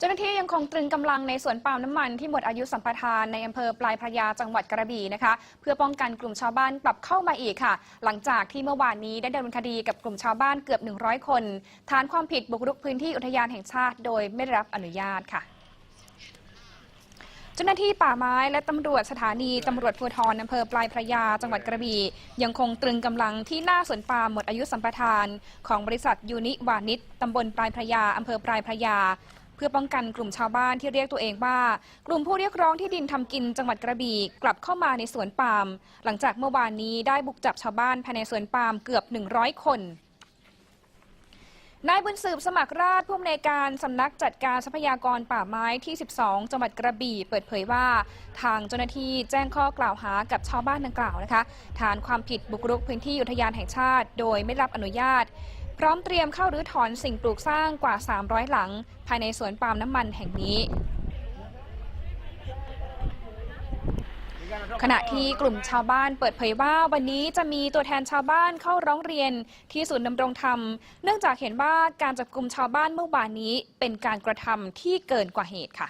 เจ้าหน้าที่ยังคงตรึงกำลังในสวนปาล์มน้ำมันที่หมดอายุสัมปทานในอำเภอปลายพระยาจังหวัดกระบี่นะคะ เพื่อป้องกันกลุ่มชาวบ้านกลับเข้ามาอีกค่ะ หลังจากที่เมื่อวานนี้ได้ดำเนินคดีกับกลุ่มชาวบ้านเกือบ 100 คน ฐานความผิดบุกรุกพื้นที่อุทยานแห่งชาติ โดยไม่ได้รับอนุญาตค่ะเจ้าหน้าที่ป่าไม้และตำรวจสถานีตำรวจภูธรอำเภอปลายพระยาจังหวัดกระบี่ยังคงตรึงกำลังที่หน้าสวนปาล์มหมดอายุสัมปทาน ของบริษัทยูนิวานิชตำบลปลายพระยาอำเภอปลายพระยา พื่อป้องกันกลุ่มชาวบ้านที่เรียกตัวเองว่า กลุ่มผู้เรียกร้องที่ดินทำกินจังหวัดกระบี่กลับเข้ามาในสวนปาล์มหลังจากเมื่อวานนี้ได้บุกจับชาวบ้านภายในสวนปาล์มเกือบ 100 คนนายบุญสืบสมัครราชผู้อำนวยการสำนักจัดการทรัพยากรป่าไม้ที่ 12 จังหวัดกระบี่ เปิดเผยว่า ทางเจ้าหน้าที่แจ้งข้อกล่าวหากับชาวบ้านดังกล่าวนะคะ ฐานความผิดบุกรุกพื้นที่อุทยานแห่งชาติ โดยไม่รับอนุญาต พร้อมเตรียมเข้ารื้อถอนสิ่งปลูกสร้างกว่า 300 หลัง ภายในสวนปาล์มน้ำมันแห่งนี้ ขณะที่กลุ่มชาวบ้านเปิดเผยว่าวันนี้จะมีตัวแทนชาวบ้านเข้าร้องเรียนที่ศูนย์ดำรงธรรม เนื่องจากเห็นว่าการจับกลุ่มชาวบ้านเมื่อวานนี้เป็นการกระทำที่เกินกว่าเหตุค่ะ